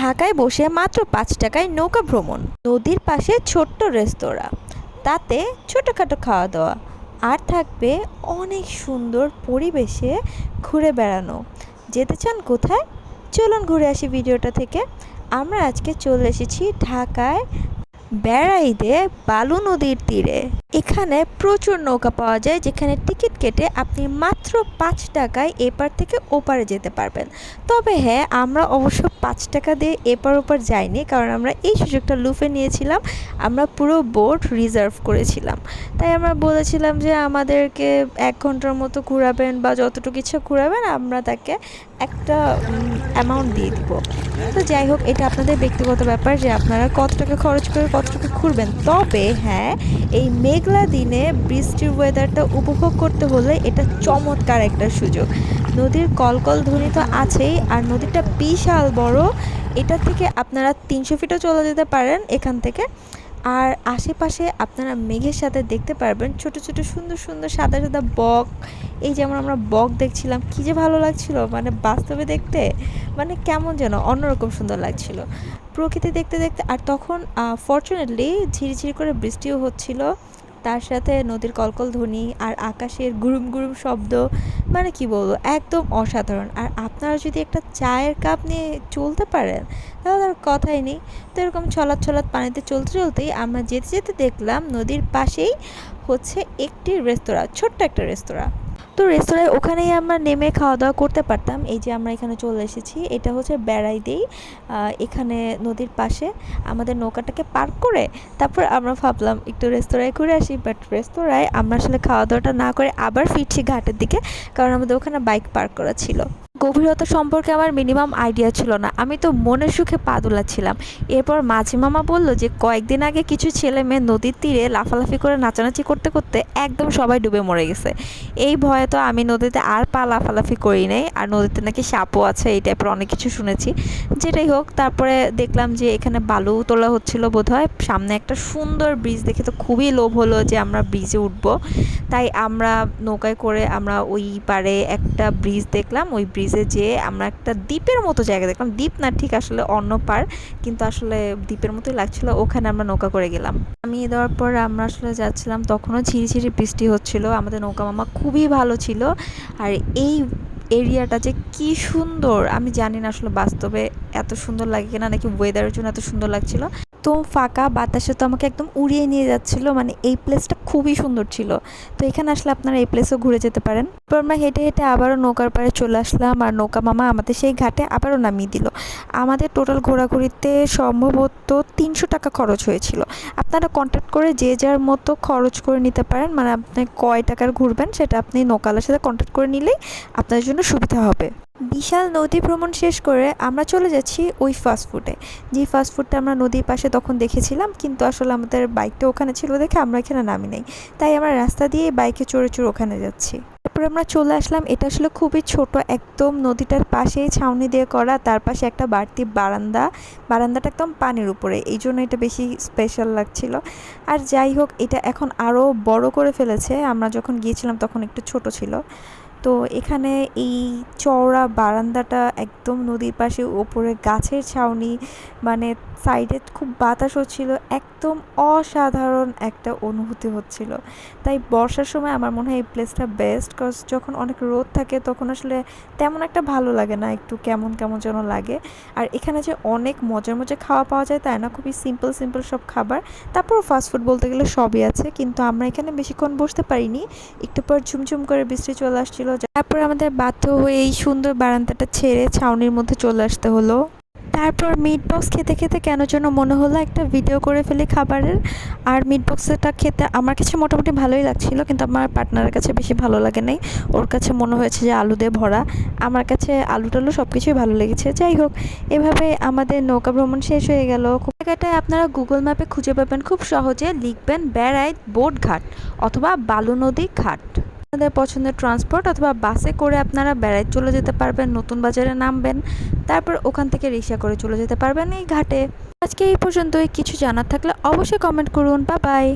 ঢাকায় বসে মাত্র পাঁচ টাকায় নৌকা ভ্রমণ। নদীর পাশে ছোট্ট রেস্তোরাঁ। তাতে ছোটোখাটো খাওয়া দাওয়া আর থাকবে অনেক সুন্দর পরিবেশে ঘুরে বেড়ানো। যেতে চান কোথায়? চলুন ঘুরে আসি ভিডিওটা থেকে। আমরা আজকে চলে এসেছি ঢাকায় বেড়াইতে বালু নদীর তীরে। এখানে প্রচুর নৌকা পাওয়া যায়, যেখানে টিকিট কেটে আপনি মাত্র পাঁচ টাকায় এপার থেকে ওপারে যেতে পারবেন। তবে হ্যাঁ আমরা অবশ্য পাঁচ টাকা দিয়ে এপার ওপার যাইনি, কারণ আমরা এই সুযোগটা লুফে নিয়েছিলাম। আমরা পুরো বোট রিজার্ভ করেছিলাম। তাই আমরা বলেছিলাম যে আমাদেরকে এক ঘণ্টার মতো ঘুরাবেন বা যতটুকু ইচ্ছা ঘোরাবেন, আমরা তাকে একটা অ্যামাউন্ট দিয়ে দিব। তো যাই হোক, এটা আপনাদের ব্যক্তিগত ব্যাপার যে আপনারা কত টাকা খরচ করে কত টাকা ঘুরবেন। তবে হ্যাঁ এই মেঘলা দিনে বৃষ্টির ওয়েদারটা উপভোগ করতে হলে এটা চমৎকার একটা সুযোগ। নদীর কলকল ধ্বনি তো আছেই, আর নদীটা বিশাল বড়। এটা থেকে আপনারা তিনশো ফিটও চলে যেতে পারেন এখান থেকে। আর আশেপাশে আপনারা মেঘের সাথে দেখতে পারবেন ছোট ছোট, সুন্দর সুন্দর সাদা সাদা বক। এই যেমন আমরা বক দেখছিলাম, কী যে ভালো লাগছিল মানে বাস্তবে দেখতে মানে কেমন যেন অন্যরকম সুন্দর লাগছিল। প্রকৃতি দেখতে দেখতে আর তখন ফর্চুনেটলি ঝিরিঝিরি করে বৃষ্টিও হচ্ছিল। তার সাথে নদীর কলকল ধ্বনি আর আকাশের গুরুম গুরুম শব্দ মানে কি বলব, একদম অসাধারণ। আর আপনারা যদি একটা চায়ের কাপ নিয়ে চলতে পারেন, তাহলে আর কথাই নেই। তো এরকম ছলাৎ ছলাৎ পানিতে চলতে চলতেই আমরা যেতে যেতে দেখলাম নদীর পাশেই হচ্ছে একটি রেস্তোরাঁ, ছোট্ট একটা রেস্তোরাঁ। তো রেস্তোরাঁয় ওখানেই আমরা নেমে খাওয়া দাওয়া করতে পারতাম। এই যে আমরা এখানে চলে এসেছি, এটা হচ্ছে বেড়াই দিই এখানে নদীর পাশে। আমাদের নৌকাটাকে পার্ক করে তারপর আমরা ভাবলাম একটু রেস্তোরাঁয় ঘুরে আসি বাট রেস্তোরাঁয় আমরা আসলে খাওয়া দাওয়াটা না করে আবার ফিরছি ঘাটের দিকে, কারণ আমাদের ওখানে বাইক পার্ক করা ছিল। গভীরতা সম্পর্কে আমার মিনিমাম আইডিয়া ছিল না। আমি তো মনের সুখে পা দোলাচ্ছিলাম। এরপর মাঝি মামা বলল যে, কয়েকদিন আগে কিছু ছেলে মেয়ে নদীর তীরে লাফালাফি করে নাচানাচি করতে করতে একদম সবাই ডুবে মরে গেছে। এই ভয়ে তো আমি নদীতে আর পা লাফালাফি করি নাই, আর নদীতে নাকি সাপও আছে, এই টাইপের অনেক কিছু শুনেছি। যেটাই হোক, তারপরে দেখলাম যে, এখানে বালু তোলা হচ্ছিল বোধহয়। সামনে একটা সুন্দর ব্রিজ দেখে তো খুবই লোভ হলো যে, আমরা ব্রিজে উঠব। তাই আমরা নৌকায় করে আমরা ওই পারে একটা ব্রিজ দেখলাম। ওই ব্রিজ ব্রিজে যেয়ে আমরা একটা দ্বীপের মতো জায়গা দেখলাম। দ্বীপ না, ঠিক আসলে অন্য পার, কিন্তু আসলে দ্বীপের মতোই লাগছিল। ওখানে আমরা নৌকা করে গেলাম। আমি দেওয়ার পর আমরা আসলে যাচ্ছিলাম, তখনও ঝিরিঝিরি বৃষ্টি হচ্ছিল। আমাদের নৌকা মামা খুবই ভালো ছিল। আর এই এরিয়াটা যে কি সুন্দর, আমি জানি না আসলে বাস্তবে এত সুন্দর লাগে কিনা, নাকি ওয়েদারের জন্য এত সুন্দর লাগছিল। তো ফাঁকা, বাতাসে তো আমাকে একদম উড়িয়ে নিয়ে যাচ্ছিল মানে এই প্লেসটা খুবই সুন্দর ছিল। তো এখানে আসলে আপনারা এই প্লেসও ঘুরে যেতে পারেন। তারপর আমরা হেঁটে হেঁটে আবারও নৌকার পাড়ে চলে আসলাম, আর নৌকা মামা আমাদের সেই ঘাটে আবারও নামিয়ে দিল। আমাদের টোটাল ঘোরাঘুরিতে সম্ভবত তিনশো টাকা খরচ হয়েছিল। আপনারা কন্ট্যাক্ট করে যে যার মতো খরচ করে নিতে পারেন মানে আপনি কয় টাকার ঘুরবেন, সেটা আপনি নৌকালার সাথে কন্ট্যাক্ট করে নিলেই আপনার জন্য সুবিধা হবে। বিশাল নদী ভ্রমণ শেষ করে আমরা চলে যাচ্ছি ওই ফাস্টফুডে যে ফাস্টফুডটা আমরা নদীর পাশে তখন দেখেছিলাম, কিন্তু আসলে আমাদের বাইকটা ওখানে ছিল দেখে আমরা এখানে নামি নেই। তাই আমরা রাস্তা দিয়ে বাইকে চড়ে চড়ে ওখানে যাচ্ছি। তারপরে আমরা চলে আসলাম, এটা আসলে খুবই ছোট একদম নদীটার পাশেই ছাউনি দিয়ে করা, তার পাশে একটা বাড়তি বারান্দা। বারান্দাটা একদম পানির উপরে, এই জন্য এটা বেশি স্পেশাল লাগছিল। আর যাই হোক, এটা এখন আরও বড় করে ফেলেছে। আমরা যখন গিয়েছিলাম তখন একটু ছোট ছিল। তো এখানে এই চওড়া বারান্দাটা একদম নদীর পাশে ওপরে গাছের ছাউনি মানে সাইডে খুব বাতাস হচ্ছিল একদম অসাধারণ একটা অনুভূতি হচ্ছিল। তাই বর্ষার সময় আমার মনে হয় এই প্লেসটা বেস্ট কজ যখন অনেক রোদ থাকে তখন আসলে তেমন একটা ভালো লাগে না, একটু কেমন কেমন যেন লাগে। আর এখানে যে অনেক মজার মজার খাওয়া পাওয়া যায় তাই না, খুবই সিম্পল সিম্পল সব খাবার। তারপর ফাস্টফুড বলতে গেলে সবই আছে, কিন্তু আমরা এখানে বেশিক্ষণ বসতে পারিনি। একটু পর ঝুমঝুম করে বৃষ্টি চলে আসছিল। তারপর আমাদের বাধ্য হয়ে এই সুন্দর বারান্দাটা ছেড়ে ছাউনির মধ্যে চলে আসতে হলো। তারপর মিট বক্স খেতে খেতে কেন যেন মনে হলো একটা ভিডিও করে ফেলি খাবারের। আর মিট বক্সটা খেতে আমার কাছে মোটামুটি ভালোই লাগছিল, কিন্তু আমার পার্টনারের কাছে বেশি ভালো লাগে নাই। ওর কাছে মনে হয়েছে যে আলু দিয়ে ভরা। আমার কাছে আলু টালু সব কিছুই ভালো লেগেছে। যাই হোক, এভাবে আমাদের নৌকা ভ্রমণ শেষ হয়ে গেল। জায়গাটায় আপনারা গুগল ম্যাপে খুঁজে পাবেন। খুব সহজে লিখবেন বেড়াই বোট ঘাট অথবা বালু নদী ঘাট। আপনাদের পছন্দের ট্রান্সপোর্ট অথবা বাসে করে আপনারা বেড়ায় চলে যেতে পারবেন, নতুন বাজারে নামবেন, তারপর ওখান থেকে রিক্সা করে চলে যেতে পারবেন এই ঘাটে। আজকে এই পর্যন্তই, কিছু জানার থাকলে অবশ্যই কমেন্ট করুন বা বাই